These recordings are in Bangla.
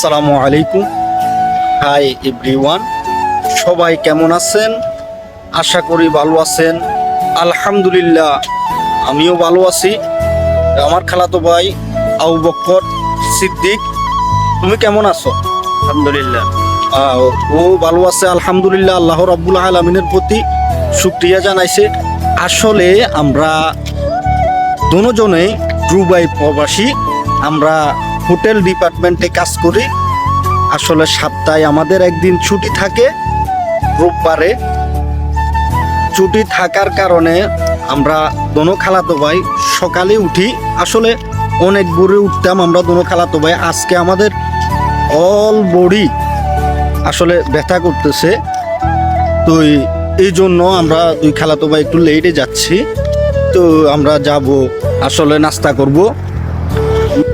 আসসালামু আলাইকুম। হাই এভরিওয়ান সবাই কেমন আছেন? আশা করি ভালো আছেন। আলহামদুলিল্লাহ আমিও ভালো আছি। আমার খালাতো ভাই আবু বক্কর সিদ্দিক তুমি কেমন আছো? আলহামদুলিল্লাহ। ও ভালো আছে আলহামদুলিল্লাহ আল্লাহ রাব্বুল আলমিনের প্রতি শুক্রিয়া জানাইছে। আসলে আমরা দুজনে দুবাই প্রবাসী আমরা হোটেল ডিপার্টমেন্টে কাজ করি। আসলে সপ্তাহে আমাদের একদিন ছুটি থাকে, রোববারে। ছুটি থাকার কারণে আমরা দোনো খালাতো ভাই সকালে উঠি। আসলে অনেক ভোরে উঠতাম আমরা দোনো খালাতো ভাই। আজকে আমাদের অল বডি আসলে ব্যথা করতেছে। তো এই- জন্য আমরা দুই খালাতো ভাই একটু লেটে যাচ্ছি। তো আমরা যাব, আসলে নাস্তা করব।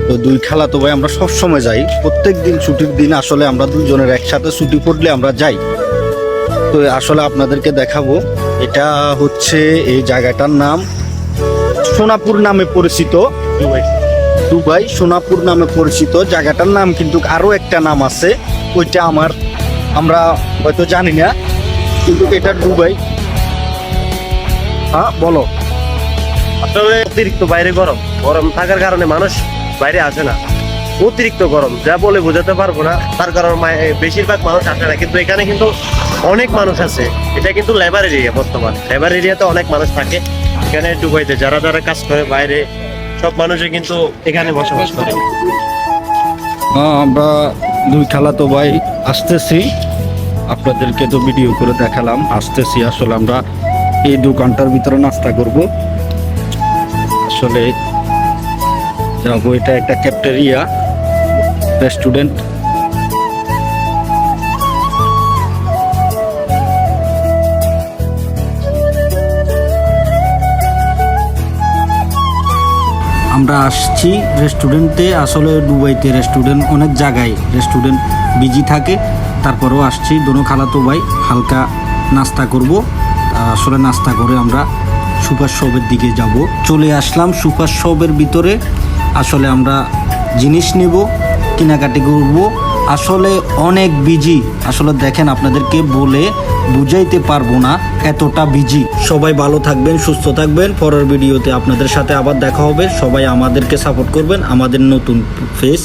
তো দুই খালা তো ভাই আমরা সব সময় যাই। প্রত্যেক দিন ছুটির দিন আসলে আমরা দুজনের একসাথে ছুটি পড়লে আমরা যাই। তো আসলে আপনাদেরকে দেখাবো এটা হচ্ছে এই জায়গাটার নাম সোনাপুর নামে পরিচিত। দুবাই। দুবাই সোনাপুর নামে পরিচিত। জায়গাটার নাম কিন্তু আরও একটা নাম আছে। ওইটা আমার আমরা হয়তো জানি না কিন্তু এটা দুবাই। হ্যাঁ বলো। আসলে অতিরিক্ত বাইরে গরম। গরম থাকার কারণে মানুষ বাইরে আসে না। অতিরিক্ত গরম, যা বলে বোঝাতে পারব না। তার কারণ বেশিরভাগ মানুষ আসে না, কিন্তু এখানে কিন্তু অনেক মানুষ আছে। এটা কিন্তু লেবার এরিয়া বর্তমান। লেবার এরিয়াতে অনেক মানুষ থাকে। এখানে দুবাইতে যারা যারা কাজ করে বাইরে, সব মানুষই কিন্তু এখানে বসবাস করে। আমরা দুই খালাতো ভাই আসতেছি। আপনাদেরকে তো ভিডিও করে দেখালাম। আসতেছি আসলে আমরা এই দোকানটার ভিতরে নাস্তা করব। আসলে যাব এটা একটা ক্যাপ্টেরিয়া রেস্টুরেন্ট আমরা আসছি রেস্টুরেন্টে আসলে দুবাইতে রেস্টুরেন্ট অনেক জায়গায় রেস্টুরেন্ট বিজি থাকে। তারপরেও আসছি, দোনো খালাতো ভাই, হালকা নাস্তা করব। আসলে নাস্তা করে আমরা সুপার শপের দিকে যাব। চলে আসলাম সুপার শপের ভিতরে। আসলে আমরা জিনিস নিব, কেনাকাটি করব। আসলে অনেক বিজি। আসলে দেখেন আপনাদেরকে বলে বুঝাইতে পারব না এতটা বিজি। সবাই ভালো থাকবেন, সুস্থ থাকবেন। পরের ভিডিওতে আপনাদের সাথে আবার দেখা হবে। সবাই আমাদেরকে সাপোর্ট করবেন। আমাদের নতুন ফেস